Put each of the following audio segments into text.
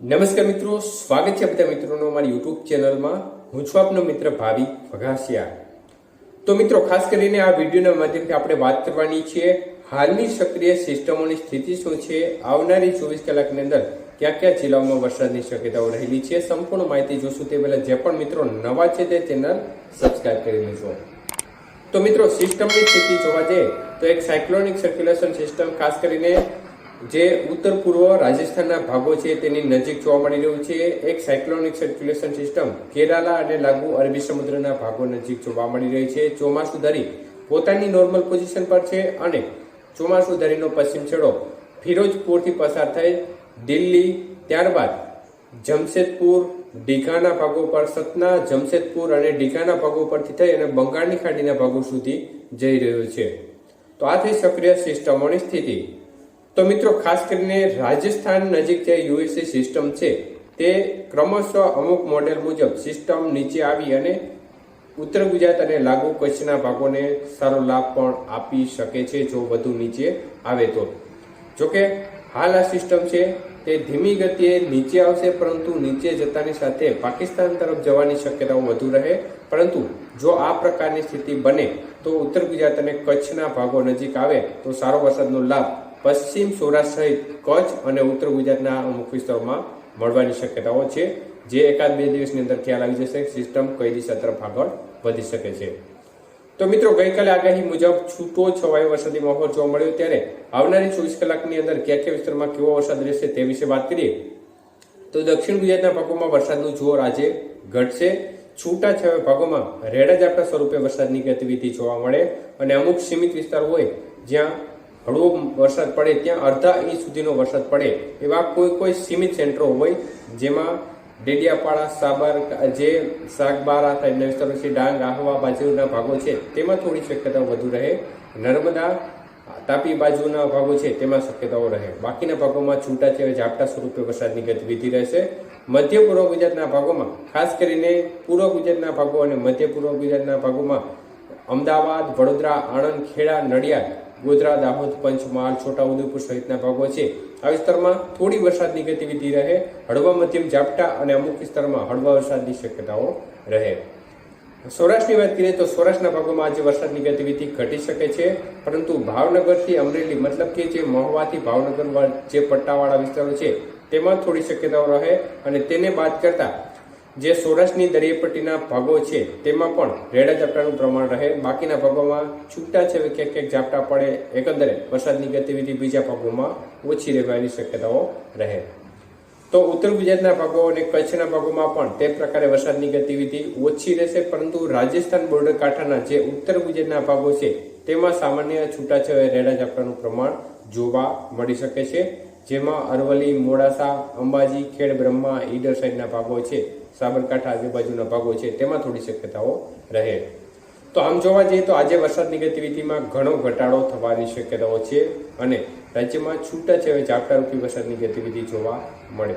નમસ્કાર મિત્રો, સ્વાગત છે બધા મિત્રોનો અમારી યુટ્યુબ ચેનલમાં. હું છું આપનો મિત્ર ભાવિક વઘાસિયા તો મિત્રો, ખાસ કરીને આ વિડીયોના માધ્યમથી આપણે વાત કરવાની છે, હાલની સક્રિય સિસ્ટમોની સ્થિતિ શું છે, આવનારી ચોવીસ કલાકની અંદર ક્યાં ક્યાં જિલ્લાઓમાં વરસાદની શક્યતાઓ રહેલી છે, સંપૂર્ણ માહિતી જોશું તે પહેલાં જે પણ મિત્રો નવા છે તે ચેનલ સબસ્ક્રાઈબ કરી લેજો. તો મિત્રો, સિસ્ટમની સ્થિતિ જોવા જઈએ તો એક સાયક્લોનિક સર્ક્યુલેશન સિસ્ટમ, ખાસ કરીને જે ઉત્તર પૂર્વ રાજસ્થાનના ભાગો છે તેની નજીક જોવા મળી રહ્યું છે. એક સાયક્લોનિક સર્ક્યુલેશન સિસ્ટમ કેરાલા અને લાગુ અરબી સમુદ્રના ભાગો નજીક જોવા મળી રહી છે. ચોમાસું ધરી પોતાની નોર્મલ પોઝિશન પર છે અને ચોમાસું ધરીનો પશ્ચિમ છેડો ફિરોજપુરથી પસાર થઈ દિલ્હી, ત્યારબાદ જમશેદપુર ડીઘાના ભાગો પર સતના, જમશેદપુર અને ડીઘાના ભાગો પરથી થઈ અને બંગાળની ખાડીના ભાગો સુધી જઈ રહ્યો છે. તો આ થઈ સક્રિય સિસ્ટમોની સ્થિતિ. તો મિત્રો, ખાસ કરીને રાજસ્થાન નજીક જે યુએસએ સિસ્ટમ છે, તે ક્રમશઃ અમુક મોડેલ મુજબ સિસ્ટમ નીચે આવી અને ઉત્તર ગુજરાત અને લાગુ કચ્છના ભાગોને સારો લાભ પણ આપી શકે છે જો વધુ નીચે આવે તો. જોકે હાલ આ સિસ્ટમ છે, તે ધીમી ગતિએ નીચે આવશે, પરંતુ નીચે જતાની સાથે પાકિસ્તાન તરફ જવાની શક્યતાઓ વધુ રહે. પરંતુ જો આ પ્રકારની સ્થિતિ બને, તો ઉત્તર ગુજરાત અને કચ્છના ભાગો નજીક આવે, તો સારો વરસાદનો લાભ પશ્ચિમ સૌરાષ્ટ્ર સહિત કચ્છ અને ઉત્તર ગુજરાતના અમુક વિસ્તારોમાં મળવાની શક્યતાઓ છે, જે એકાદ બે દિવસની અંદર ખ્યાલ આવી જશે. સિસ્ટમ કઈ દિશા તરફ આગળ વધી શકે છે. તો મિત્રો, ગઈકાલે આગાહી મુજબ છૂટો છવાયો વરસાદી માહોલ જોવા મળ્યો. ત્યારે આવનારી ચોવીસ કલાકની અંદર ક્યાં કયા વિસ્તારમાં કેવો વરસાદ રહેશે તે વિશે વાત કરીએ. તો દક્ષિણ ગુજરાતના ભાગોમાં વરસાદનું જોર આજે ઘટશે. છૂટા છવાયા ભાગોમાં રેડા ઝાપટા સ્વરૂપે વરસાદની ગતિવિધિ જોવા મળે અને અમુક સીમિત વિસ્તાર હોય જ્યાં હળવો વરસાદ પડે ત્યાં અડધા ઇંચ સુધીનો વરસાદ પડે એવા કોઈ કોઈ સીમિત સેન્ટરો હોય જેમાં ડેડિયાપાડા, સાબર, જે શાકબારા થાય વિસ્તારો છે, ડાંગ, આહવા બાજુના ભાગો છે, તેમાં થોડી શક્યતાઓ વધુ રહે. નર્મદા, તાપી બાજુના ભાગો છે, તેમાં શક્યતાઓ રહે. બાકીના ભાગોમાં છૂટા છે ઝાપટા સ્વરૂપે વરસાદની ગતિવિધિ રહેશે. મધ્ય પૂર્વ ગુજરાતના ભાગોમાં, ખાસ કરીને પૂર્વ ગુજરાતના ભાગો અને મધ્ય પૂર્વ ગુજરાતના ભાગોમાં, અમદાવાદ, વડોદરા, આણંદ, ખેડા, નડિયાદ ગોધરા દાહોદ પંચમહાલ છોટાઉદેપુર સહિતના ભાગો છે. આ વિસ્તારમાં થોડી વરસાદની ગતિવિધિ રહે. હળવા, મધ્યમ ઝાપટા અને અમુક વિસ્તારમાં હળવા વરસાદની શક્યતાઓ રહે. સૌરાષ્ટ્રની વાત કરીએ તો સૌરાષ્ટ્રના ભાગોમાં આજે વરસાદની ગતિવિધિ ઘટી શકે છે. પરંતુ ભાવનગરથી અમરેલી મતલબ કે જે મહુવાથી ભાવનગર જે પટ્ટાવાળા વિસ્તારો છે, તેમાં થોડી શક્યતાઓ રહે અને તેને બાદ કરતા જે સૌરાષ્ટ્રની દરિયાપટ્ટીના ભાગો છે, તેમાં પણ રેડા ઝાપટાનું પ્રમાણ રહે. બાકીના ભાગોમાં છૂટા છે ક્યાંક ક્યાંક ઝાપટા પડે. એકંદરે વરસાદની ગતિવિધિ બીજા ભાગોમાં ઓછી રહેવાની શક્યતાઓ રહે. તો ઉત્તર ગુજરાતના ભાગો અને કચ્છના ભાગોમાં પણ તે પ્રકારે વરસાદની ગતિવિધિ ઓછી રહેશે, પરંતુ રાજસ્થાન બોર્ડર કાંઠાના જે ઉત્તર ગુજરાતના ભાગો છે, તેમાં સામાન્ય છૂટાછવાયા રેડા ઝાપટાનું પ્રમાણ જોવા મળી શકે છે. જેમાં અરવલ્લી, મોડાસા, અંબાજી, ખેડ બ્રહ્મા, ઈડર સાઈડના ભાગો છે. સાબરકાંઠા આજુબાજુના ભાગો છે, તેમાં થોડી શક્યતાઓ રહે. તો આમ જોવા જઈએ તો આજે વરસાદની ગતિવિધિમાં ઘણો ઘટાડો થવાની શક્યતાઓ છે અને રાજ્યમાં છૂટાછવાયા ઝાપટારૂપી વરસાદની ગતિવિધિ જોવા મળે.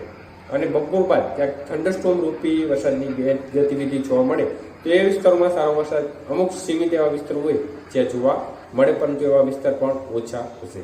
અને બપોર બાદ ક્યાંક થંડરસ્ટોમ રૂપી વરસાદની ગતિવિધિ જોવા મળે, તો એ વિસ્તારોમાં સારો વરસાદ અમુક સીમિત એવા વિસ્તારો હોય, જ્યાં જોવા મળે, પરંતુ એવા વિસ્તાર પણ ઓછા હશે.